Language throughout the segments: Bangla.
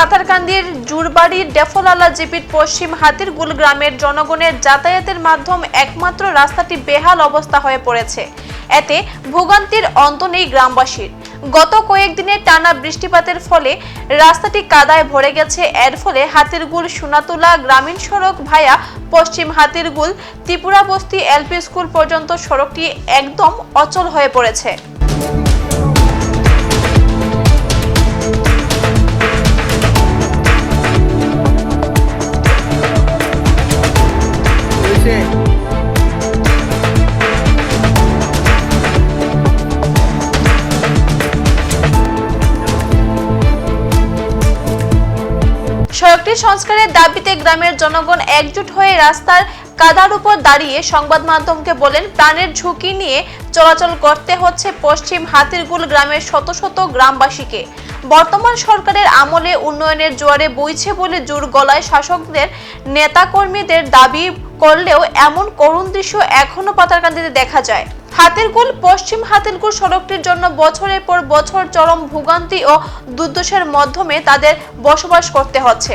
পাথারকান্দির জুরবাড়ির ডেফলালা জিপির পশ্চিম হাতিরগুল গ্রামের জনগণের যাতায়াতের মাধ্যম একমাত্র রাস্তাটি বেহাল অবস্থা হয়ে পড়েছে। এতে ভোগান্তির অন্ত নেই গ্রামবাসীর। গত কয়েকদিনের টানা বৃষ্টিপাতের ফলে রাস্তাটি কাদায় ভরে গেছে। এর ফলে হাতিরগুল সোনাতুলা গ্রামীণ সড়ক ভায়া পশ্চিম হাতিরগুল ত্রিপুরা বস্তি এলপি স্কুল পর্যন্ত সড়কটি একদম অচল হয়ে পড়েছে। সংস্কারের দাবিতে গ্রামের জনগণ একজোট হয়ে রাস্তার কাদার উপর দাঁড়িয়ে সংবাদ মাধ্যমকে বলেন, প্রাণের ঝুঁকি নিয়ে চলাচল করতে হচ্ছে পশ্চিম হাতিরগুল গ্রামের শত শত গ্রামবাসীকে। বর্তমান সরকারের আমলে উন্নয়নের জোয়ারে বইছে বলে জোর গলায় শাসকদের নেতাকর্মীদের দাবি করলেও এমন করুণ দৃশ্য এখনও পাতারকান্দিতে দেখা যায়। হাতিরগুল, পশ্চিম হাতিরগুল সড়কটির জন্য বছরের পর বছর চরম ভোগান্তি ও দুর্দশার মাধ্যমে তাদের বসবাস করতে হচ্ছে।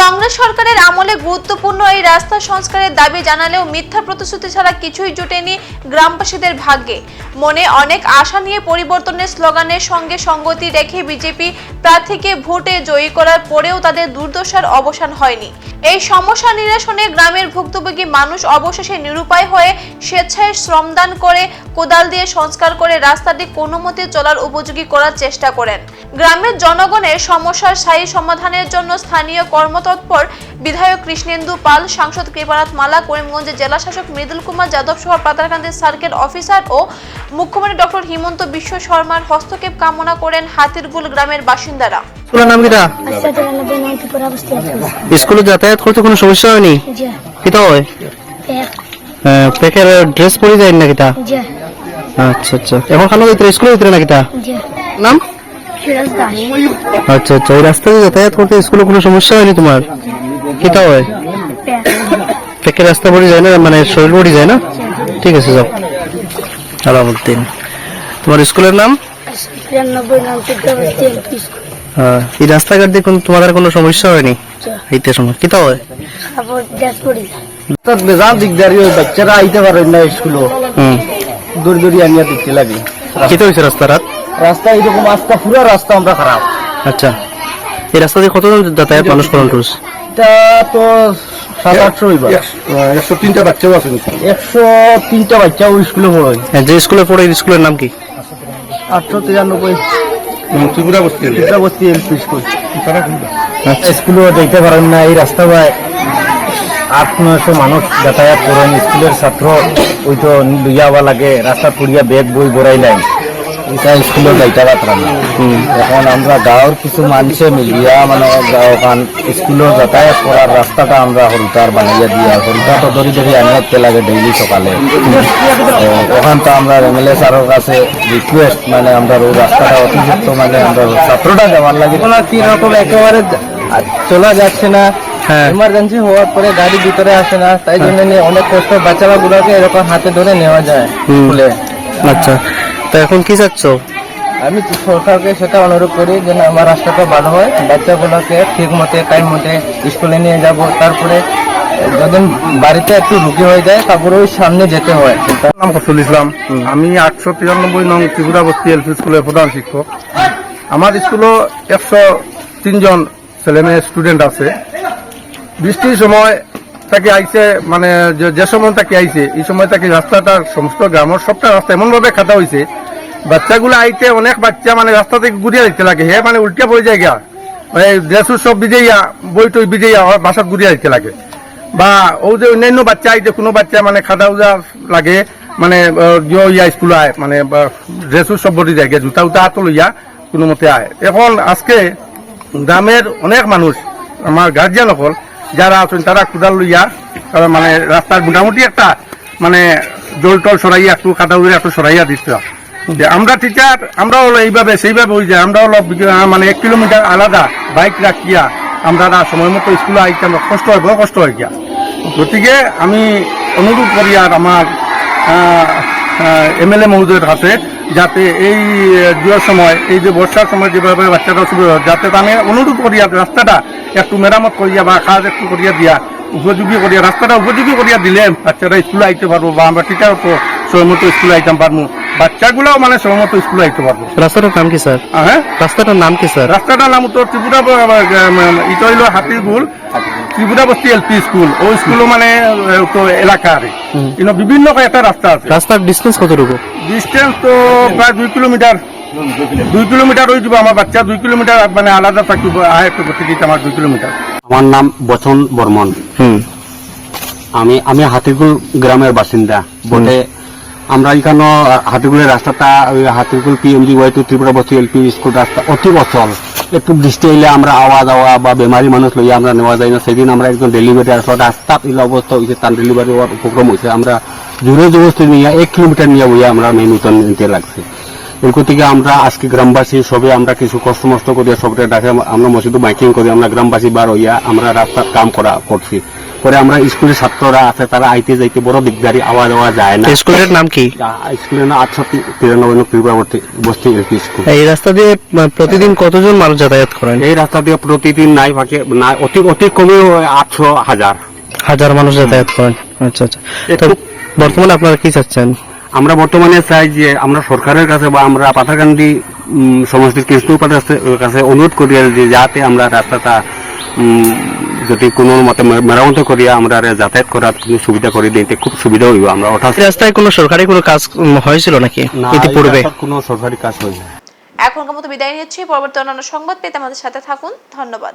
কংগ্রেস সরকারের আমলে গুরুত্বপূর্ণ এই রাস্তা সংস্কারের দাবি জানালেও মিথ্যা প্রতিশ্রুতি ছাড়া কিছুই জোটেনি গ্রামবাসীদের ভাগ্যে। মনে অনেক আশা নিয়ে পরিবর্তনের স্লোগানের সঙ্গে সঙ্গতি রেখে বিজেপি প্রার্থীকে ভোটে জয়ী করার পরেও তাদের দুর্দশার অবসান হয়নি। এই সমস্যা নিরসনে গ্রামের ভুক্তভোগী মানুষ অবশেষে নিরুপায় হয়ে স্বেচ্ছায় শ্রমদান করে কোদাল দিয়ে সংস্কার করে রাস্তাটি কোনো মতে চলার উপযোগী করার চেষ্টা করেন। গ্রামের জনগণের সমস্যার স্থায়ী সমাধানের জন্য স্থানীয় কর্মতৎপর বিধায়ক কৃষ্ণেন্দু পাল সাংসদ কৃপানাথ মালা করিমগঞ্জের জেলা শাসক মৃদুল কুমার যাদব সহ পাতারকান্দি সার্কেল অফিসার ও মুখ্যমন্ত্রী ডক্টর হিমন্ত বিশ্ব শর্মার হস্তক্ষেপ কামনা করেন হাতিরগুল গ্রামের বাসিন্দারা। আচ্ছা স্কুলে যাতায়াত করতে কোনো সমস্যা হয়নি? কিটা হয়? হ্যাঁ, পেকের ড্রেস পরে যায় না কিটা? জি। আচ্ছা আচ্ছা। এখন খানো ভিতরে স্কুলের ভিতরে না জি। নাম? আচ্ছা আচ্ছা ওই রাস্তা দিয়ে যাতায়াত করতে স্কুলে কোনো সমস্যা হয়নি তোমার? কিটা হয়? পেকে রাস্তা পড়ে যায় না মানে শরীর পড়ে যায় না? ঠিক আছে যাও। আলামুদ্দিন। তোমার স্কুলের নাম? হ্যাঁ, এই রাস্তাঘাট দিয়ে কোনো- তোমাদের কোনো সমস্যা হয়নি? এইতে সময়। কিটা হয়? বেজান দিকদারি ওই বাচ্চারা আইতে পারেন না স্কুলে। দূর দূরি আনিয়া দিতে লাগে। কিটা হয়েছে রাস্তা রাত রাস্তা এরকম রাস্তা পুরো রাস্তা আমরা খারাপ। আচ্ছা এই রাস্তা দিয়ে কতজন যাতায়াত মানুষ করেন টুরিস্ট এটা তো সাত আটশো হইবা একশো তিনটা বাচ্চাও আছে একশো তিনটা বাচ্চা ওই স্কুলে পড়ে। হ্যাঁ, যে স্কুলে পড়ে স্কুলের নাম কি? আটশো তিরানব্বই। ত্রিপুরা বস্তি ত্রিপুরা বস্তি এলপি স্কুল। আচ্ছা যাইতে পারেন না এই রাস্তা বাই আট নয়শো মানুষ যাতায়াত করেন। স্কুলের ছাত্র ওই তো লইয়া হওয়া লাগে রাস্তা পুড়িয়া বেগ বই বড়াই লাইন এটা স্কুলে যাইতে পারতাম না। এখন আমরা গাঁৱৰ কিছু মানুষে মিলিয়া মানে গাঁওখান স্কুলের যাতায়াত করার রাস্তাটা আমরা হরুতার বানাইয়া দিয়া হরুতা তো ধরি ধরি আনিতে লাগে ডেইলি সকালে। তো ওখান তো আমরা এম এল এ স্যারের কাছে রিকোয়েস্ট মানে আমরা ওই রাস্তাটা অতিরিক্ত মানে আমরা ছাত্রটা যাওয়ার লাগে। কি রকম একেবারে চলা যাচ্ছে না হ্যাঁ। ইমার্জেন্সি হওয়ার পরে গাড়ি ভিতরে আসে না তাই জন্য নিয়ে অনেক কষ্ট বাচ্চারা গুলোকে এরকম হাতে ধরে নেওয়া যায় আচ্ছা। তো এখন কি চাচ্ছ? আমি সরকারকে সেটা অনুরোধ করি যেন আমার রাস্তাটা ভালো হয় বাচ্চাগুলোকে ঠিক মতে টাইম মতে স্কুলে নিয়ে যাব। তারপরে যদি বাড়িতে একটু রুগী হয়ে যায় তারপরে ওই সামনে যেতে হয়। নাম ফসল ইসলাম। আমি আটশো তিরানব্বই নং ত্রিপুরা বস্তি এলপি স্কুলের প্রধান শিক্ষক। আমার স্কুলও একশো তিনজন ছেলে মেয়ে স্টুডেন্ট আছে। বৃষ্টির সময় তাকে আইছে মানে যে- যে সময় তাকে আইছে এই সময় তাকে রাস্তাটা সমস্ত গ্রামের সবটা রাস্তা এমনভাবে খাতা হয়েছে বাচ্চাগুলো আইতে অনেক বাচ্চা মানে রাস্তা থেকে ঘুরিয়ে দিতে লাগে। হে মানে উল্টিয়া পড়ে যায় গিয়া। মানে ড্রেস সব বিজেইয়া বই টই বিজেইয়া বাসাত ঘুরিয়ে দিতে লাগে। বা ও যে অন্যান্য বাচ্চা আইতে, কোনো বাচ্চা মানে খাদা উজা লাগে মানে ইয়া স্কুল আয় মানে ড্রেসও সব বডি যায় জুতা উতা হাত লইয়া কোনো মতে আয়। এখন আজকে গ্রামের অনেক মানুষ, আমার গার্জিয়ান সকল যারা আছেন তারা কুদাল লইয়া মানে রাস্তার মোটামুটি একটা মানে জল টল সরাইয়া একটু কাদা উড়ে একটু সরাইয়া দিচ্ছিলাম আমরা টিচার আমরা হলো এইভাবে সেইভাবে ওই যে আমরা হলো মানে এক কিলোমিটার আলাদা বাইক রাখিয়া আমরা সময় মতো স্কুলে আইতে আমরা কষ্ট হয় বড় কষ্ট হয় গিয়া। গতিকে আমি অনুরোধ করি আর আমার এমএলএ মহোদয়ের কাছে যাতে এই দুয়ের সময় এই যে বর্ষার সময় যেভাবে বাচ্চারা অসুবিধা হয়, যাতে আমি অনুরোধ করিয়া রাস্তাটা একটু মেরামত করিয়া বা কাজ একটু করিয়া দিয়া উপযোগী করিয়া রাস্তাটা উপযোগী করিয়া দিলে বাচ্চারা স্কুলে আইতে পারব বা আমরা টিচার সময় মতো স্কুলে আইতাম পারব। বাচ্চাগুলাও মানে সময় মতো স্কুলে আইতে পারব। রাস্তাটার নাম কি স্যার? হ্যাঁ? রাস্তাটার নাম কি স্যার? রাস্তাটার নাম তো ত্রিপুরা ইটা হইল হাতিগুল ত্রিপুরা বস্তি এলপি স্কুল। ওই স্কুলও মানে তো এলাকার। কিন্তু বিভিন্ন কয়েকটা রাস্তা আছে। রাস্তার ডিস্টেন্স কতটুকু? ডিস্টেন্স তো প্রায় দুই কিলোমিটার। দুই কিলোমিটার হয়ে যাব আমার বাচ্চা। দুই কিলোমিটার মানে আলাদা থাকিব। আহে একটু দিতে আমার দুই কিলোমিটার। আমার নাম বচন বর্মন। হুম। আমি আমি হাতিগুল গ্রামের বাসিন্দা। বটে আমরা এখানে হাতিগুলের রাস্তাটা হাতিগুল PMG Y to Tripura Basti LP school রাস্তা অতি অচল একটু বৃষ্টি এলে আমরা আওয়া যাওয়া বা বেমারি মানুষ লইয়া আমরা নেওয়া যায় না। সেদিন আমরা একজন ডেলিভারি আসলো, রাস্তা ইলা অবস্থা হয়েছে তার ডেলিভারি হওয়ার উপক্রম হয়েছে আমরা জোরে জবরদস্তি নিয়ে, এক কিলোমিটার নিয়ে বইয়া আমরা মেন উত্তর নিতে লাগছে। এরপর থেকে আমরা আজকে গ্রামবাসী সবে আমরা কিছু কষ্ট মষ্ট করিয়া সবটা ডাকে, আমরা মসজিদে মাইকিং করি, আমরা গ্রামবাসী বার হইয়া আমরা রাস্তার কাম করা করছি। পরে আমরা স্কুলের ছাত্ররা আছে তারা আইতে যাইতে বড় দিকদারি আওয়া যাওয়া যায় না। স্কুলের নাম কি? স্কুলের না আটশো তিরানব্বই ত্রিপুরাবর্তী বস্তি এলপি স্কুল। এই রাস্তা দিয়ে প্রতিদিন কতজন মানুষ যাতায়াত করেন? এই রাস্তা দিয়ে প্রতিদিন নাই ফাঁকে না অতি অতি কমেও আটশো হাজার। হাজার মানুষ যাতায়াত করেন। আচ্ছা আচ্ছা। বর্তমানে আপনারা কি চাচ্ছেন? আমরা বর্তমানে চাই যে আমরা সরকারের কাছে বা আমরা পাথাকান্দি সমষ্টির কৃষ্ণপাত কাছে অনুরোধ করি যে যাতে আমরা রাস্তাটা যদি কোনো মতে মেরামত করিয়া আমরা রে যাতায়াত করার কোনো সুবিধা করে দিতে খুব সুবিধা হইব। আমরা অর্থাৎ রাস্তায় কোনো সরকারি কোনো কাজ হয়েছিল নাকি ইতিপূর্বে? কোনো সরকারি কাজ হয়নি। এখনকার মতো বিদায় নিচ্ছি। পরবর্তী অন্যান্য সংবাদ পেতে আমাদের সাথে থাকুন। ধন্যবাদ।